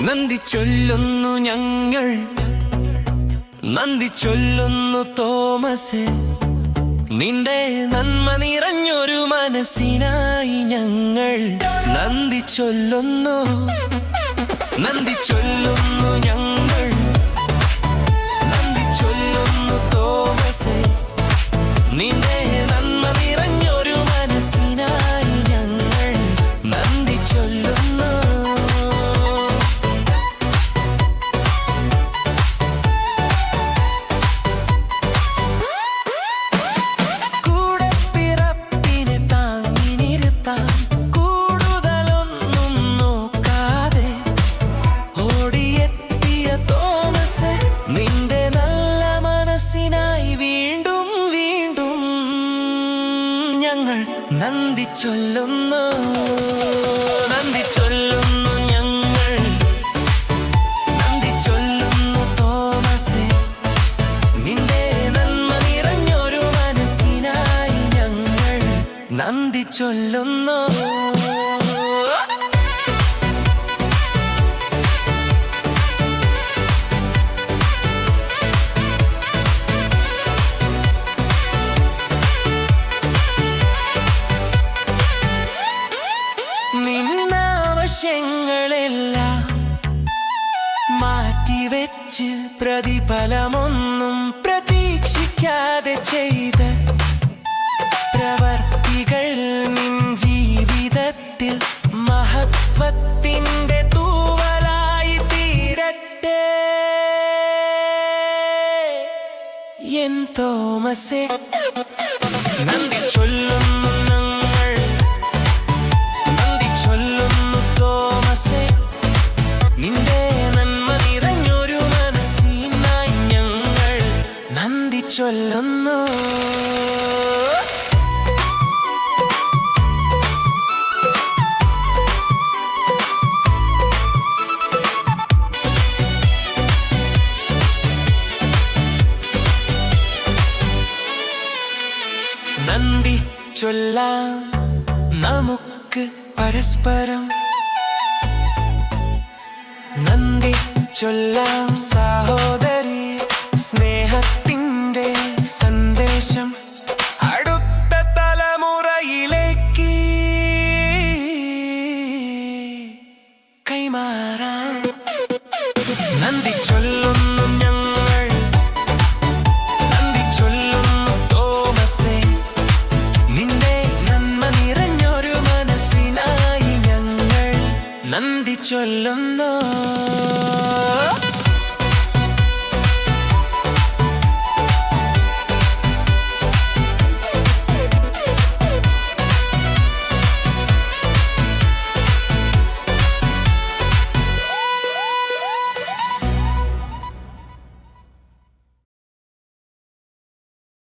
നന്ദി ചൊല്ലുന്നു ഞങ്ങൾ. നന്ദി ചൊല്ലുന്നു തോമസ്. നിന്റെ നന്മ നിറഞ്ഞൊരു മനസ്സിനായി ഞങ്ങൾ. നന്ദി ചൊല്ലുന്നു നന്ദി ചൊല്ലുന്നു ഞങ്ങൾ. ഞങ്ങൾ നന്ദി ചൊല്ലുന്നു. നന്ദി ചൊല്ലുന്നു ഞങ്ങൾ. നന്ദി ചൊല്ലുന്നു മാറ്റിവെച്ച് പ്രതിഫലമൊന്നും പ്രതീക്ഷിക്കാതെ ചെയ്ത പ്രവർത്തികൾ നിൻ ജീവിതത്തിൽ മഹത്വത്തിന്റെ തൂവലായി തീരട്ടെ. എൻ നന്ദി. ചൊല്ലുന്നു. നന്ദി ചൊല്ലാം നമുക്ക് പരസ്പരം. നന്ദി ചൊല്ലാം സഹോദരി കൈമാറാം നന്ദി ചൊല്ലുന്നു ഞങ്ങൾ. നന്ദി ചൊല്ലുന്നു തോമസേ. നിന്റെ നന്മ നിറഞ്ഞൊരു മനസ്സിനായി ഞങ്ങൾ. നന്ദി ചൊല്ലുന്നു.